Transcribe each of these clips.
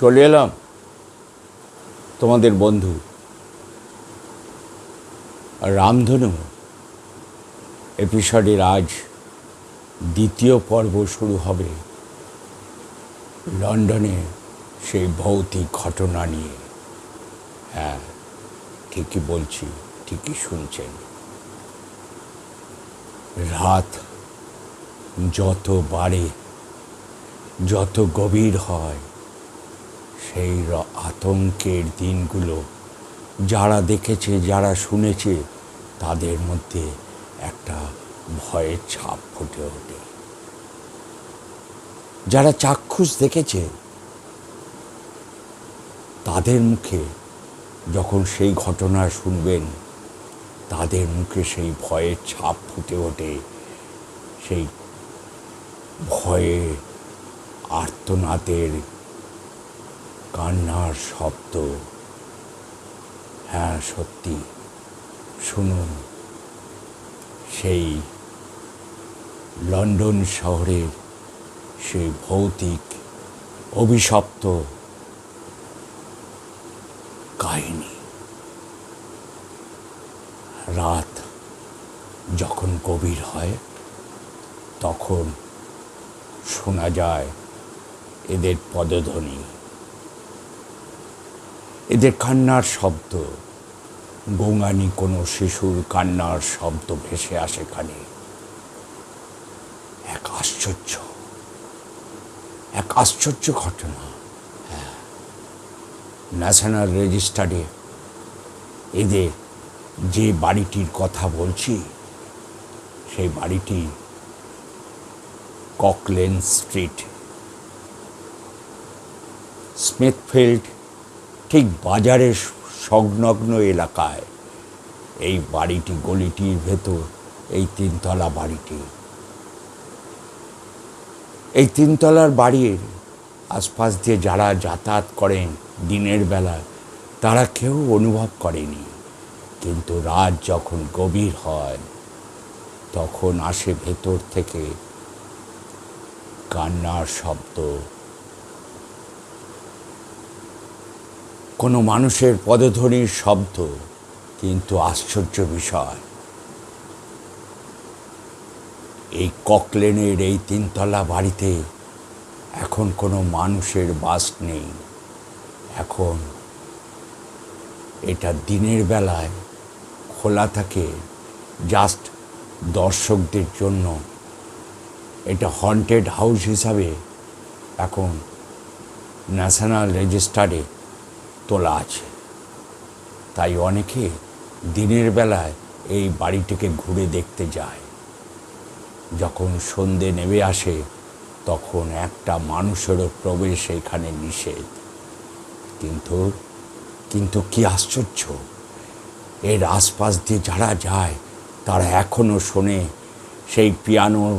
চলে এলাম। তোমাদের বন্ধু রামধনু এপিসোডের আজ দ্বিতীয় পর্ব শুরু হবে লন্ডনে সেই ভৌতিক ঘটনা নিয়ে। হ্যাঁ ঠিকই বলছি, ঠিকই শুনছেন। রাত যত বাড়ে, যত গভীর হয় সেই আতঙ্কের দিনগুলো যারা দেখেছে, যারা শুনেছে, তাদের মধ্যে একটা ভয়ের ছাপ ফুটে ওঠে। যারা চাক্ষুষ দেখেছে, তাদের মুখে যখন সেই ঘটনা শুনবেন, তাদের মুখে সেই ভয়ের ছাপ ফুটে ওঠে, সেই ভয়ে আর্তনাদের কান্নার শব্দ। হ্যাঁ সত্যি। শুনুন। সেই লন্ডন শহরের সেই ভৌতিক, অভিশপ্ত কাহিনী। রাত যখন গভীর হয়, তখন শোনা যায় এদের পদধ্বনি। এদের কান্নার শব্দ গোঙানি কোনো শিশুর কান্নার শব্দ ভেসে আসে কানে এক আশ্চর্য এক আশ্চর্য ঘটনা। হ্যাঁ ন্যাশনাল রেজিস্টারে এদের যে বাড়িটির কথা বলছি, সেই বাড়িটি ককলেন স্ট্রিট স্মিথফিল্ড ঠিক বাজারের সংলগ্ন এলাকায়। এই বাড়িটি, গলিটির ভেতর, এই তিনতলা বাড়িটি। এই তিনতলার বাড়ির আশপাশ দিয়ে যারা যাতায়াত করেন দিনের বেলা তারা কেউ অনুভব করেনি। কিন্তু রাত যখন গভীর হয়, তখন আসে ভেতর থেকে কান্নার শব্দ কোনো মানুষের পদধ্বনির শব্দ কিন্তু আশ্চর্য বিষয়। এই ককলেনের এই তিনতলা বাড়িতে এখন কোনো মানুষের বাস নেই। এখন এটা দিনের বেলায় খোলা থাকে জাস্ট দর্শকদের জন্য। এটা হন্টেড হাউস হিসাবে এখন ন্যাশনাল রেজিস্টারে তোলা আছে তাই অনেকে দিনের বেলায় এই বাড়িটিকে ঘুরে দেখতে যায়। যখন সন্ধে নেমে আসে, তখন একটা মানুষেরও প্রবেশ এখানে নিষেধ। কিন্তু কিন্তু কি আশ্চর্য এর আশপাশ দিয়ে যারা যায়, তারা এখনও শোনে সেই পিয়ানোর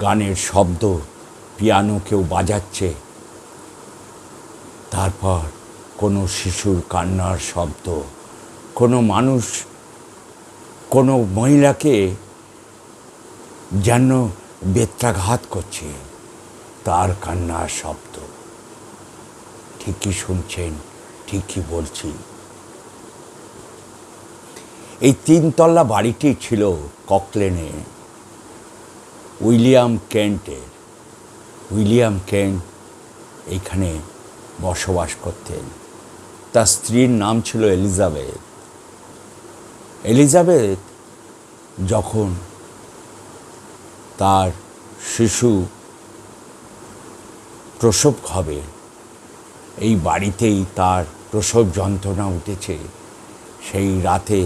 গানের শব্দ, পিয়ানো কেউ বাজাচ্ছে। তারপর কোনো শিশুর কান্নার শব্দ, কোনো মানুষ, কোনো মহিলাকে যেন বেত্রাঘাত করছে, তার কান্নার শব্দ। ঠিকই শুনছেন, ঠিকই বলছি এই তিনতলা বাড়িটি ছিল ককলেনে। উইলিয়াম কেন্টের। উইলিয়াম কেন্ট এইখানে বসবাস করতেন। তার স্ত্রীর নাম ছিল এলিজাবেথ। এলিজাবেথ যখন তার শিশু প্রসব হবে, এই বাড়িতেই তার প্রসব যন্ত্রণা উঠেছে। সেই রাতে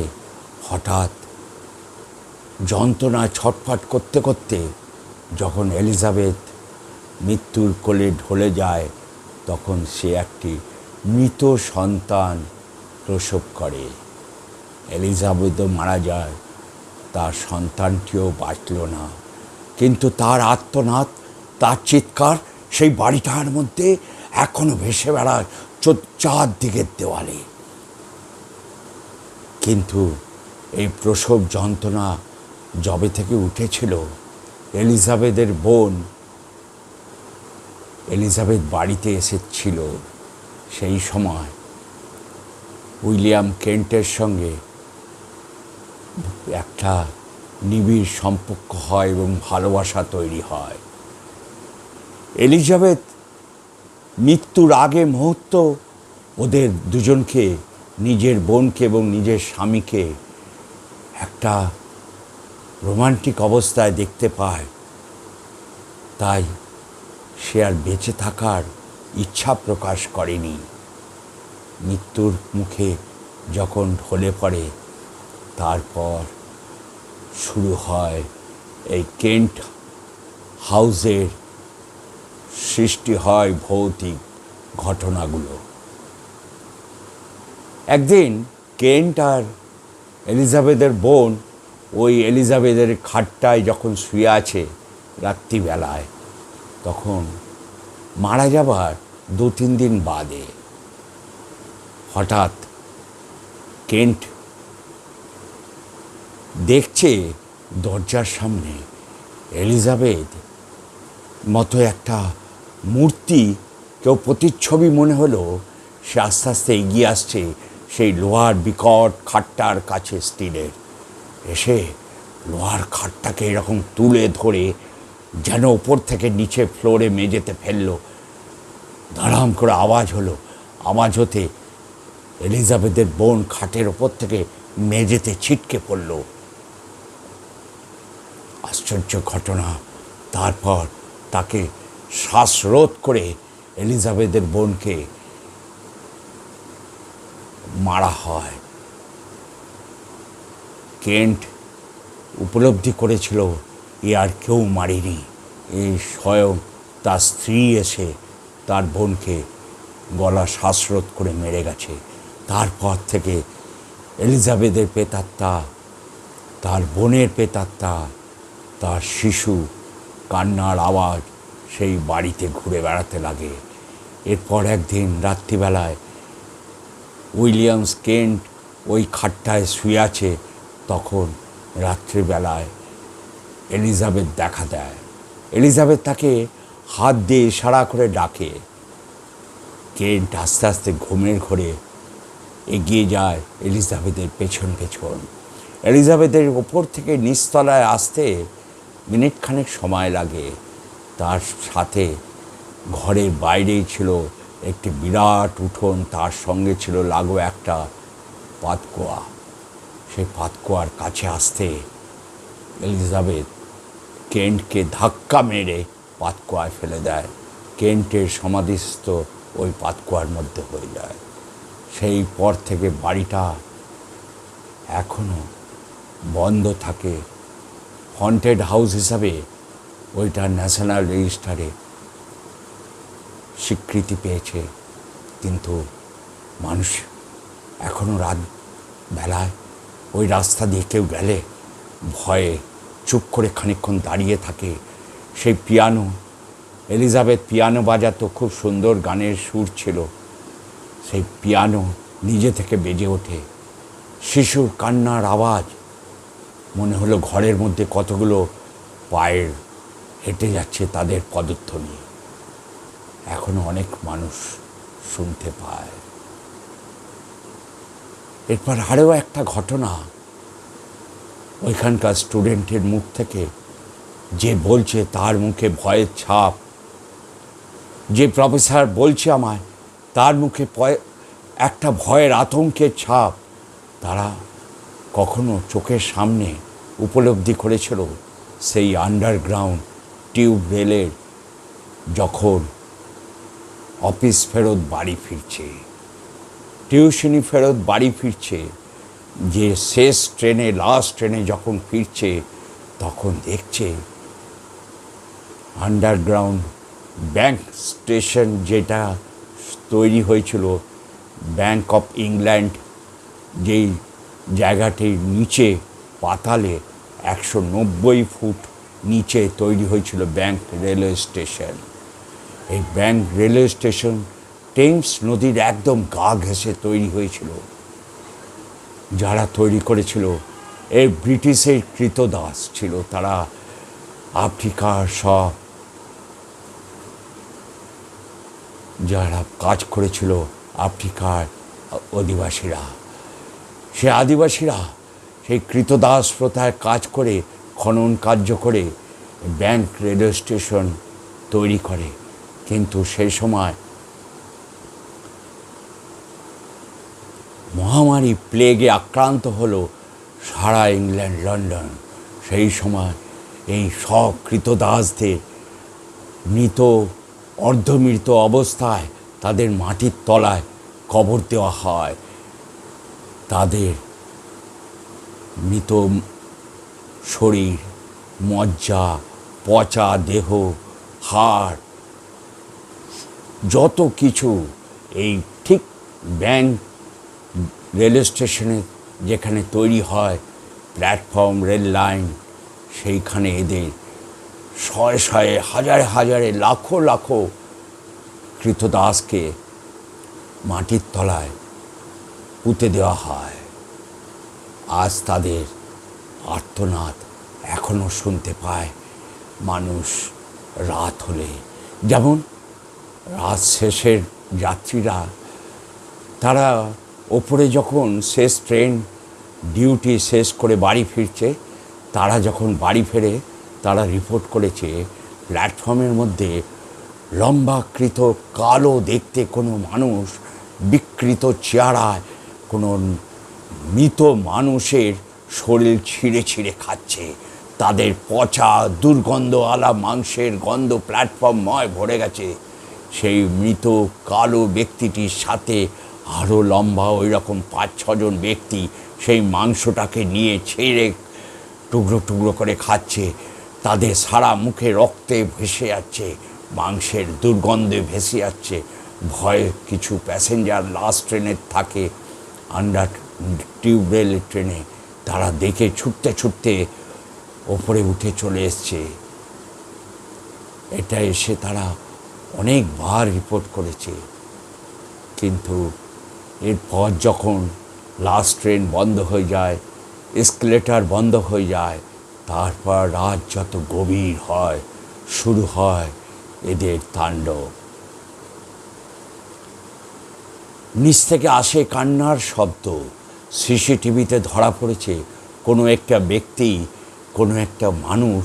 হঠাৎ যন্ত্রণা ছটফট করতে করতে যখন এলিজাবেথ মৃত্যুর কোলে ঢলে যায়, তখন সে একটি মৃত সন্তান প্রসব করে। এলিজাবেথও মারা যায়, তার সন্তানটিও বাঁচল না। কিন্তু তার আত্মনাদ তার চিৎকার সেই বাড়িটার মধ্যে এখনও ভেসে বেড়ায় চারদিকের দেওয়ালে। কিন্তু এই প্রসব যন্ত্রণা জবে থেকে উঠেছিল এলিজাবেথের বোন। এলিজাবেথ বাড়িতে এসেছিল। সেই সময় উইলিয়াম কেন্টের সঙ্গে একটা নিবিড় সম্পর্ক হয় এবং ভালোবাসা তৈরি হয়। এলিজাবেথ মৃত্যুর আগে মুহূর্ত ওদের দুজনকে, নিজের বোনকে এবং নিজের স্বামীকে একটা রোমান্টিক অবস্থায় দেখতে পায়। তাই সে আর বেঁচে থাকার ইচ্ছা প্রকাশ করেনি। মৃত্যুর মুখে যখন ঢলে পড়ে, তারপর শুরু হয় এই কেন্ট হাউসের সৃষ্টি হয় ভৌতিক ঘটনাগুলো। একদিন কেন্ট আর এলিজাবেথের বোন ওই এলিজাবেথের খাটটায় যখন শুয়ে আছে রাত্রিবেলায়, তখন মারা যাবার দু তিন দিন বাদে হঠাৎ কেন্ট দেখছে দরজার সামনে এলিজাবেথ মতো একটা মূর্তি, কেউ প্রতিচ্ছবি মনে হলো সে আস্তে আস্তে এগিয়ে আসছে সেই লোহার বিকট খাটটার কাছে স্টিলের। এসে লোহার খাটটাকে এরকম তুলে ধরে যেন ওপর থেকে নিচে ফ্লোরে মেঝেতে ফেলল। ধড়াম করে আওয়াজ হলো। আওয়াজ হতে এলিজাবেথের বোন খাটের ওপর থেকে মেঝেতে ছিটকে পড়ল। আশ্চর্য ঘটনা। তারপর তাকে শ্বাসরোধ করে এলিজাবেথের বোনকে মারা হয়। কেন্ট উপলব্ধি করেছিল, এ আর কেউ মারেনি। এই স্বয়ং তার স্ত্রী এসে তার বোনকে গলা শ্বাসরোধ করে মেরে গেছে। তারপর থেকে এলিজাবেথের পেতাত্তা, তার বোনের পেতাত্তা, তার শিশু কান্নার আওয়াজ সেই বাড়িতে ঘুরে বেড়াতে লাগে। এরপর একদিন রাত্রিবেলায় উইলিয়ামস কেন্ট ওই খাটটায় শুয়ে আছে, তখন রাত্রিবেলায় এলিজাবেথ দেখা দেয়। এলিজাবেথ তাকে হাত দিয়ে ইশারা করে ডাকে। কেন্ট আস্তে আস্তে ঘুমের ঘরে এগিয়ে যায় এলিজাবেথের পেছন পেছন। এলিজাবেথের ওপর থেকে নিচতলায় আসতে মিনিটখানেক সময় লাগে। তার সাথে ঘরের বাইরেই ছিল একটি বিরাট উঠোন, তার সঙ্গে ছিল লাগো একটা পাতকোয়া। সেই পাতকোয়ার কাছে আসতে এলিজাবেথ কেন্টকে ধাক্কা মেরে পাতকোয়ায় ফেলে দেয়। কেন্টের সমাধিস্থ ওই পাতকোয়ার মধ্যে হয়ে যায়। সেই পর থেকে বাড়িটা এখনও বন্ধ থাকে। হন্টেড হাউস হিসাবে ওইটা ন্যাশনাল রেজিস্টারে স্বীকৃতি পেয়েছে। কিন্তু মানুষ এখনও রাত বেলায় ওই রাস্তা দিয়ে কেউ গেলে ভয়ে চুপ করে খানিকক্ষণ দাঁড়িয়ে থাকে। সেই পিয়ানো, এলিজাবেথ পিয়ানো বাজাতো, খুব সুন্দর গানের সুর ছিল। সেই পিয়ানো নিজে থেকে বেজে ওঠে। শিশুর কান্নার আওয়াজ, মনে হলো ঘরের মধ্যে কতগুলো পায়ের হেঁটে যাচ্ছে তাদের পদধ্বনি এখনও অনেক মানুষ শুনতে পায়। এরপর আরও একটা ঘটনা, ওইখানকার স্টুডেন্টের মুখ থেকে যে বলছে তার মুখে ভয়ের ছাপ। যে প্রফেসর বলছে আমায়, তার মুখে একটা ভয়ের আতঙ্কের ছাপ। তারা কখনো চোখের সামনে উপলব্ধি করেছিল সেই আন্ডারগ্রাউন্ড টিউব রেলের যখন অফিস ফেরত বাড়ি ফিরছে। টিউশনি ফেরত বাড়ি ফিরছে। যে শেষ ট্রেনে লাস্ট ট্রেনে যখন ফিরছে, তখন দেখছে আন্ডারগ্রাউন্ড ব্যাংক স্টেশন যেটা তৈরি হয়েছিল ব্যাংক অফ ইংল্যান্ড যেই জায়গাটির নিচে পাতালে একশো নব্বই ফুট নিচে তৈরি হয়েছিল ব্যাংক রেলওয়ে স্টেশন এই ব্যাংক রেলওয়ে স্টেশন টেমস নদীর একদম গা ঘেঁষে তৈরি হয়েছিল। যারা তৈরি করেছিল, এই ব্রিটিশের কৃতদাস ছিল তারা আফ্রিকার সব যারা কাজ করেছিল আফ্রিকার অধিবাসীরা। সে আদিবাসীরা সেই কৃতদাস প্রথায় কাজ করে, খনন কার্য করে, ব্যাংক রেডিও স্টেশন তৈরি করে। কিন্তু সেই সময় মহামারী প্লেগে আক্রান্ত হলো সারা ইংল্যান্ড, লন্ডন। সেই সময় এই সব কৃতদাসদের মৃত অর্ধমৃত অবস্থায় তাদের মাটির তলায় কবর দেওয়া হয়। তাদের মৃত শরীর, মজ্জা, পচা দেহ, হাড়, যত কিছু এই ঠিক ব্যাংক রেলওয়ে স্টেশনে যেখানে তৈরি হয়, প্ল্যাটফর্ম, রেল লাইন, সেইখানে এদের শয়ে শয়ে হাজারে হাজারে লাখো লাখো কৃতদাসকে মাটির তলায় পুঁতে দেওয়া হয়। আজ তাদের আর্তনাদ এখনও শুনতে পায়। মানুষ রাত হলে। যেমন রাত শেষের যাত্রীরা, তারা ওপরে যখন শেষ ট্রেন ডিউটি শেষ করে বাড়ি ফিরছে, তারা যখন বাড়ি ফেরে তারা রিপোর্ট করেছে প্ল্যাটফর্মের মধ্যে লম্বাকৃত, কালো দেখতে কোনো মানুষ, বিকৃত চেহারায় কোনো মৃত মানুষের শরীর ছিঁড়ে ছিঁড়ে খাচ্ছে। তাদের পচা, দুর্গন্ধ আলা মাংসের গন্ধ প্ল্যাটফর্মময় ভরে গেছে। সেই মৃত, কালো ব্যক্তিটির সাথে আরও লম্বা ওই রকম পাঁচ ছজন ব্যক্তি সেই মাংসটাকে নিয়ে ছেড়ে টুকরো টুকরো করে খাচ্ছে। তাদের সারা মুখে রক্তে ভেসে যাচ্ছে, মাংসের দুর্গন্ধে ভেসে যাচ্ছে। ভয়ে কিছু প্যাসেঞ্জার লাস্ট ট্রেনে থাকে, আন্ডার টিউবরেল ট্রেনে। তারা দেখে ছুটতে ছুটতে ওপরে উঠে চলে এসছে। এটা এসে তারা অনেকবার রিপোর্ট করেছে। কিন্তু এরপর যখন লাস্ট ট্রেন বন্ধ হয়ে যায়, এসকেলেটার বন্ধ হয়ে যায় তারপর রাত যত গভীর হয়, শুরু হয় এদের তাণ্ডব। নিচ থেকে আসে কান্নার শব্দ। সিসিটিভিতে ধরা পড়েছে কোনো একটা ব্যক্তি, কোনো একটা মানুষ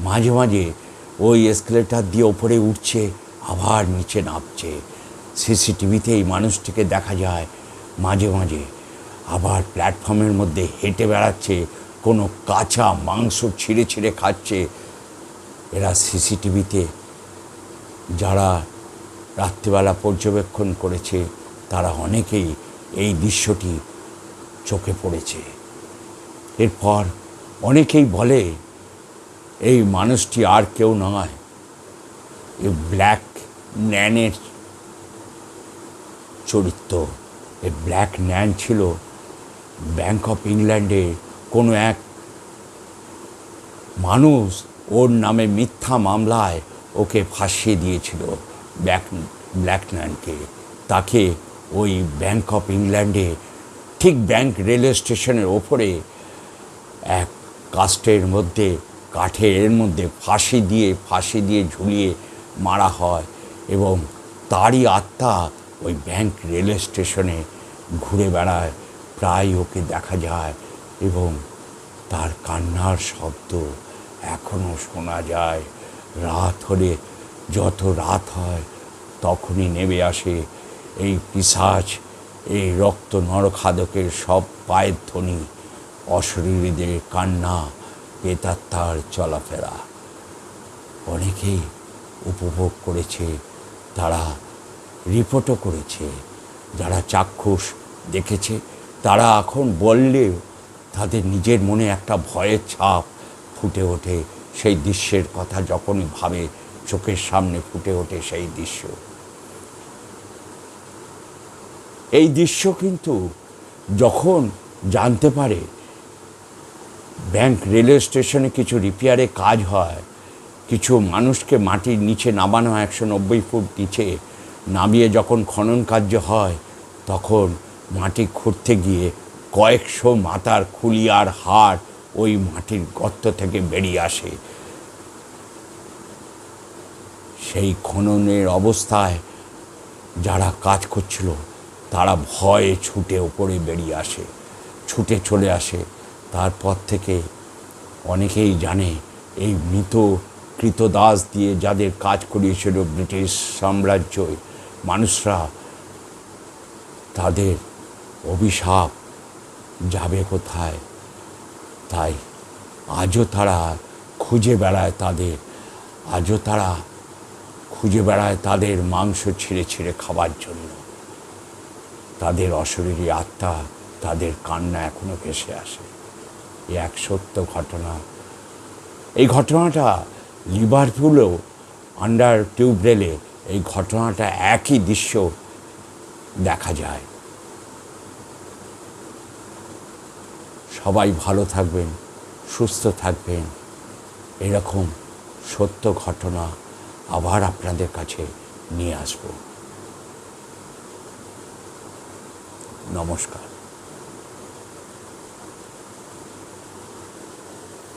মাঝে মাঝে ওই এসকেলেটার দিয়ে ওপরে উঠছে, আবার নিচে নামছে। সিসিটিভিতে এই মানুষটিকে দেখা যায় মাঝে মাঝে। আবার প্ল্যাটফর্মের মধ্যে হেঁটে বেড়াচ্ছে কোনো কাঁচা মাংস ছিঁড়ে ছিঁড়ে খাচ্ছে। এরা সিসিটিভিতে যারা রাত্রিবেলা পর্যবেক্ষণ করেছে, তারা অনেকেই এই দৃশ্যটি চোখে পড়েছে। এরপর অনেকেই বলে, এই মানুষটি আর কেউ নয়, এই ব্ল্যাক ন্যানের চরিত্র। এই ব্ল্যাক ন্যান ছিল ব্যাংক অফ ইংল্যান্ডে কোনো এক মানুষ ওর নামে মিথ্যা মামলায় ওকে ফাঁসিয়ে দিয়েছিল ব্ল্যাক ব্ল্যাক ন্যানকে। তাকে ওই ব্যাংক অফ ইংল্যান্ডে, ঠিক ব্যাংক রেলওয়ে স্টেশনের ওপরে এক কাস্টের মধ্যে, কাঠের মধ্যে ফাঁসি দিয়ে ফাঁসি দিয়ে ঝুলিয়ে মারা হয় এবং তারই আত্মা ওই ব্যাংক রেলওয়ে স্টেশনে ঘুরে বেড়ায়। প্রায় ওকে দেখা যায় এবং তার কান্নার শব্দ এখনও শোনা যায়। রাত হলে যত রাত হয়, তখনই নেমে আসে এই পিসাজ এই রক্ত নরখাদকের সব পায়ের ধ্বনি, অশরীরীদের কান্না পেতাত্মার চলাফেরা। অনেকেই উপভোগ করেছে, তারা রিপোর্টও করেছে, যারা চাক্ষুষ দেখেছে, তারা এখন বললে তাদের নিজের মনে একটা ভয়ের ছাপ ফুটে ওঠে। সেই দৃশ্যের কথা যখনই ভাবে, চোখের সামনে ফুটে ওঠে সেই দৃশ্য। এই দৃশ্য কিন্তু যখন জানতে পারে, ব্যাংক রেলওয়ে স্টেশনে কিছু রিপেয়ারে কাজ হয়, কিছু মানুষকে মাটির নিচে নামানো হয় একশো নব্বই ফুট নিচে নামিয়ে যখন খনন কার্য হয়, তখন মাটি খুঁড়তে গিয়ে কয়েকশো মাথার খুলিয়ার হাড় ওই মাটির গর্ত থেকে বেরিয়ে আসে। সেই খননের অবস্থায় যারা কাজ করছিল, তারা ভয়ে ছুটে ওপরে বেরিয়ে আসে, ছুটে চলে আসে। তারপর থেকে অনেকেই জানে, এই মৃত কৃতদাস দিয়ে যাদের কাজ করিয়েছিল ব্রিটিশ সাম্রাজ্য, মানুষরা তাদের অভিশাপ যাবে কোথায়? তাই আজও তারা খুঁজে বেড়ায় তাদের, আজও তারা খুঁজে বেড়ায় তাদের মাংস ছিঁড়ে ছিঁড়ে খাবার জন্য। তাদের অশরীরী আত্মা, তাদের কান্না এখনও ভেসে আসে। এ এক সত্য ঘটনা। এই ঘটনাটা লিভারপুলেও আন্ডার টিউবরেলে এই ঘটনাটা একই দৃশ্য দেখা যায়। সবাই ভালো থাকবেন সুস্থ থাকবেন। এরকম সত্য ঘটনা আবার আপনাদের কাছে নিয়ে আসব। নমস্কার।